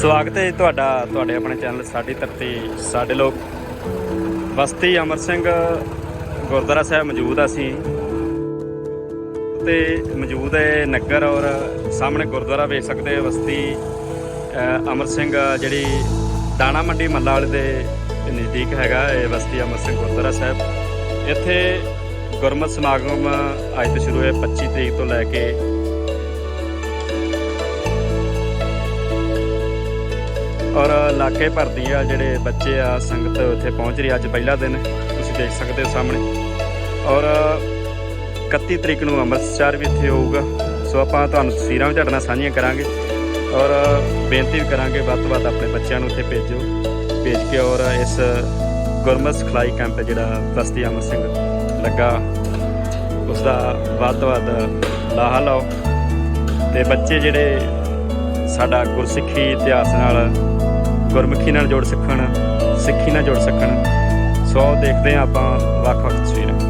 ਸਵਾਗਤ ਹੈ ਜੀ ਤੁਹਾਡਾ ਤੁਹਾਡੇ ਆਪਣੇ ਚੈਨਲ ਸਾਡੀ ਧਰਤੀ ਸਾਡੇ ਲੋਕ। ਬਸਤੀ ਅਮਰ ਸਿੰਘ ਗੁਰਦੁਆਰਾ ਸਾਹਿਬ ਮੌਜੂਦ ਅਸੀਂ। ਤੇ ਮੌਜੂਦ ਹੈ ਨਗਰ ਔਰ ਸਾਹਮਣੇ ਗੁਰਦੁਆਰਾ ਵੇਖ ਸਕਦੇ ਹੋ ਬਸਤੀ ਅ, ਅਮਰ ਸਿੰਘ ਜਿਹੜੀ ਦਾਣਾ ਮੰਡੀ ਮੱਲਾ ਵਾਲੇ ਦੇ ਨਜ਼ਦੀਕ ਹੈਗਾ ਇਹ ਬਸਤੀ ਅਮਰ ਸਿੰਘ ਗੁਰਦੁਆਰਾ ਸਾਹਿਬ। ਇੱਥੇ ਗੁਰਮਤਿ ਸਮਾਗਮ ਅੱਜ ਤੋਂ ਸ਼ੁਰੂ ਹੈ 25 ਤਰੀਕ ਤੋਂ ਲੈ ਕੇ ਔਰ ਇਲਾਕੇ ਭਰ ਦੀ ਆ ਜਿਹੜੇ ਬੱਚੇ ਆ, ਸੰਗਤ ਉੱਥੇ ਪਹੁੰਚ ਰਹੀ ਅੱਜ ਪਹਿਲਾ ਦਿਨ, ਤੁਸੀਂ ਦੇਖ ਸਕਦੇ ਹੋ ਸਾਹਮਣੇ। ਔਰ 31 ਤਰੀਕ ਨੂੰ ਅੰਮ੍ਰਿਤਸਰ ਵੀ ਇੱਥੇ ਹੋਊਗਾ। ਸੋ ਆਪਾਂ ਤੁਹਾਨੂੰ ਤਸਵੀਰਾਂ ਵੀ ਤੁਹਾਡੇ ਨਾਲ ਸਾਂਝੀਆਂ ਕਰਾਂਗੇ। ਔਰ ਬੇਨਤੀ ਵੀ ਕਰਾਂਗੇ ਵੱਧ ਤੋਂ ਵੱਧ ਆਪਣੇ ਬੱਚਿਆਂ ਨੂੰ ਉੱਥੇ ਭੇਜੋ, ਭੇਜ ਕੇ ਔਰ ਇਸ ਗੁਰਮਤਿ ਸਿਖਲਾਈ ਕੈਂਪ ਜਿਹੜਾ ਬਸਤੀ ਅਮਰ ਸਿੰਘ ਲੱਗਾ ਉਸ ਦਾ ਵੱਧ ਤੋਂ ਵੱਧ ਲਾਹਾ ਲਓ। ਤੇ ਬੱਚੇ ਜਿਹੜੇ ਸਾਡਾ ਗੁਰਸਿੱਖੀ ਇਤਿਹਾਸ ਨਾਲ ਗੁਰਮੁਖੀ ਨਾਲ ਜੋੜ ਸਕਣ, ਸਿੱਖੀ ਨਾਲ ਜੋੜ ਸਕਣ। ਸੋ ਦੇਖਦੇ ਹਾਂ ਆਪਾਂ ਵੱਖ-ਵੱਖ ਤਸਵੀਰਾਂ।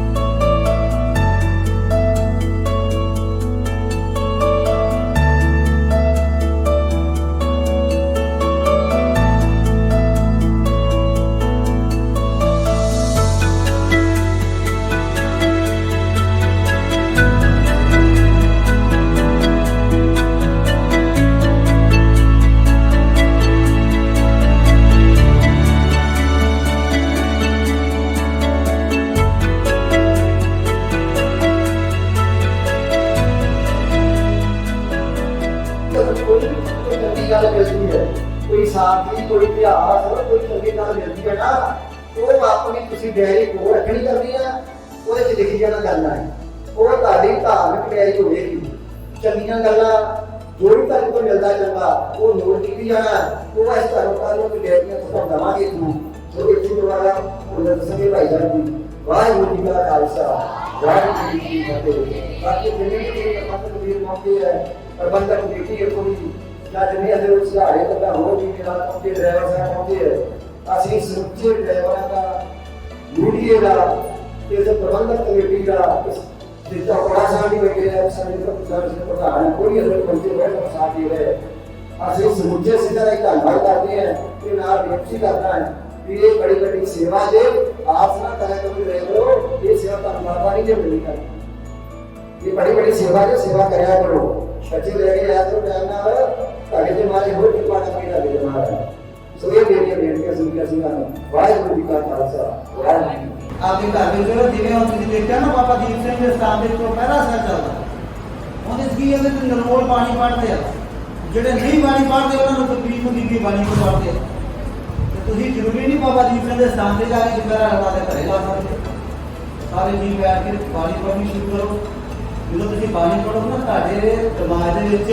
ਕੋਈ ਸਾਥੀ ਕੋਈ ਇਤਿਹਾਸ ਕੋਈ ਚੰਗੀ ਗੱਲ ਮਿਲਦੀ ਹੈ ਨਾ। ਉਹ ਆਪਣੀ ਤੁਸੀਂ ਡਾਇਰੀ ਕੋਲ ਰੱਖਣੀ ਕਰਨੀ ਆ, ਉਹਦੇ ਚ ਲਿਖੀ ਜਾਣਾ ਕਰਨਾ ਹੈ ਉਹ ਤੁਹਾਡੀ ਧਾਰਮਿਕ ਡਾਇਰੀ ਹੋਵੇਗੀ। ਚੰਗੀਆਂ ਗੱਲਾਂ ਜੋ ਵੀ ਤੁਹਾਨੂੰ ਕੋਈ ਮਿਲਦਾ ਚੰਗਾ, ਉਹ ਨੋਟ ਕੀਤੀ ਜਾਣਾ। ਉਹ ਇਸ ਧਰਮ ਕਾਲ ਨੂੰ ਡਾਇਰੀਆਂ ਤੋਂ ਦਵਾਂਗੇ ਤੁਹਾਨੂੰ ਜੋ ਇੱਥੇ ਦੁਆਰਾ ਉਹਨਾਂ ਦੱਸਣਗੇ ਭਾਈ ਸਾਹਿਬ ਜੀ। ਵਾਹਿਗੁਰੂ ਜੀ ਕਾ ਖਾਲਸਾ। ਵਾਹਿਗੁਰੂ ਜੀ ਕੀ ਫਤਿਹ। ਬਾਕੀ ਜਿੰਨੇ ਵੀ ਮਤਲਬ ਵੀਰ ਮੌਕੇ ਹੈ, ਪ੍ਰਬੰਧਕ आदमी अगर उसका आगे करता हो जी के बाद उनके ड्राइवर साहब होते हैं असली सच्चे ड्राइवर का ढूंढिएगा ये सब प्रबंधक कमेटी का जितना बड़ा साथी वगैरह उस समय का प्रचार से पता है कोई अगर बनते हुए तो साथी है असली सच्चे सीधा एक आधार करते हैं कि ना व्यक्ति करता है ये बड़ी बड़ी सेवा दे आप ना कहे कभी रह लो ये सेवा का अनुमान जब नहीं करता ये बड़ी बड़ी सेवा जो सेवा कराया करो सचिव रह गया तो कहना ਆਇਆ ਕਰੋ ਟਾਈਮ ਨਾਲ ਤੁਹਾਡੇ ਤੇ ਮਾਰੇ ਹੋਰ ਕੀ ਪਾਣਾ ਪੀਣਾ ਦੇ ਮਾਰਾ ਸੋ ਇਹ ਮੇਰੀਆਂ ਬੇਨਤੀਆਂ ਸੁਣ ਕੇ ਅਸੀਂ ਤੁਹਾਨੂੰ ਵਾਹਿਗੁਰੂ ਜੀ ਕਾ ਖਾਲਸਾ ਵਾਹਿਗੁਰੂ ਜੀ ਕੀ ਫਤਿਹ। ਆਪਦੇ ਘਰ ਦੇ ਜਿਹੜਾ ਜਿਵੇਂ ਹੁਣ ਤੁਸੀਂ ਦੇਖਿਆ ਨਾ ਬਾਬਾ ਦੀਪ ਸਿੰਘ ਦੇ ਸਥਾਨ ਦੇ ਉੱਤੇ ਪਹਿਰਾ ਸਾਹਿਬ ਚੱਲਦਾ ਉਹਦੇ ਚ ਕੀ ਉਹਦੇ ਤੇ ਨਰਮੋਲ ਪਾਣੀ ਪੜਦੇ ਆ ਜਿਹੜੇ ਨਹੀਂ ਬਾਣੀ ਪੜਦੇ ਉਹਨਾਂ ਨੂੰ ਤਕਲੀਫ ਹੁੰਦੀ ਵੀ ਬਾਣੀ ਕੋ ਪੜਦੇ ਤੇ ਤੁਸੀਂ ਜ਼ਰੂਰੀ ਨਹੀਂ ਬਾਬਾ ਦੀਪ ਸਿੰਘ ਦੇ ਸਥਾਨ ਤੇ ਜਾ ਕੇ ਜੁਮੇਰਾ ਲਗਾ ਦੇ ਘਰੇ ਲਾ ਸਕਦੇ ਸਾਰੇ ਜੀ ਬੈਠ ਕੇ ਬਾਣੀ ਪੜ੍ਹਨੀ ਸ਼ੁਰੂ ਕਰੋ ਜਦੋਂ ਤੁਸੀਂ ਬਾਣੀ ਪੜ੍ਹੋ ਨਾ ਤੁਹਾਡੇ ਦਿਮਾਗ ਦੇ ਵਿੱਚ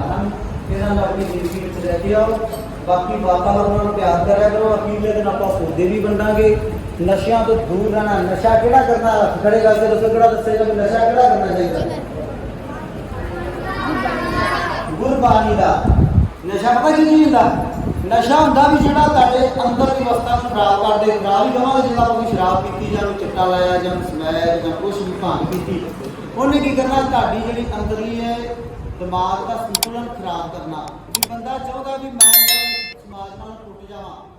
ਇਹਨਾਂ ਨੂੰ ਆਪਣੀ ਜ਼ਿੰਦਗੀ ਵਿੱਚ ਲੈ ਕੇ ਆਓ ਬਾਕੀ ਵਾਤਾਵਰਣ ਨਾਲ ਪਿਆਰ ਕਰਿਆ ਕਰੋ। ਅਕੀਲੇ ਦਿਨ ਆਪਾਂ ਪੌਦੇ ਵੀ ਵੰਡਾਂਗੇ। ਨਸ਼ਿਆਂ ਤੋਂ ਦੂਰ ਰਹਿਣਾ। ਨਸ਼ਾ ਕਿਹੜਾ ਕਰਨਾ? ਖੜੇ ਕਰਕੇ ਦੱਸੋ ਕਿਹੜਾ ਦੱਸੇਗਾ ਕਿ ਨਸ਼ਾ ਕਿਹੜਾ ਕਰਨਾ ਚਾਹੀਦਾ? ਗੁਰਬਾਣੀ ਦਾ। ਨਸ਼ਾ ਪਤਾ ਕੀ ਨਹੀਂ ਹੁੰਦਾ? ਨਸ਼ਾ ਹੁੰਦਾ ਵੀ ਜਿਹੜਾ ਤੁਹਾਡੇ ਅੰਦਰ ਦੀ ਅਵਸਥਾ ਨੂੰ ਖਰਾਬ ਕਰ ਦੇ ਖਰਾਬ ਹੀ ਕਹਾਂਗੇ ਜਿੱਦਾਂ ਕੋਈ ਸ਼ਰਾਬ ਪੀਤੀ ਜਾਂ ਚਿੱਟਾ ਲਾਇਆ ਜਾਂ ਸਮੈਕ ਜਾਂ ਕੁਛ ਵੀ ਭਾਂਗ ਪੀਤੀ। ਉਹਨੇ ਕੀ ਕਰਨਾ? ਤੁਹਾਡੀ ਜਿਹੜੀ ਅੰਦਰਲੀ ਹੈ ਦਿਮਾਗ ਦਾ ਸੰਤੁਲਨ ਖਰਾਬ ਕਰਨਾ। ਵੀ ਬੰਦਾ ਚਾਹੁੰਦਾ ਵੀ ਮੈਂ ਜਿਹੜਾ ਸਮਾਜ ਨਾਲ ਟੁੱਟ ਜਾਵਾਂ।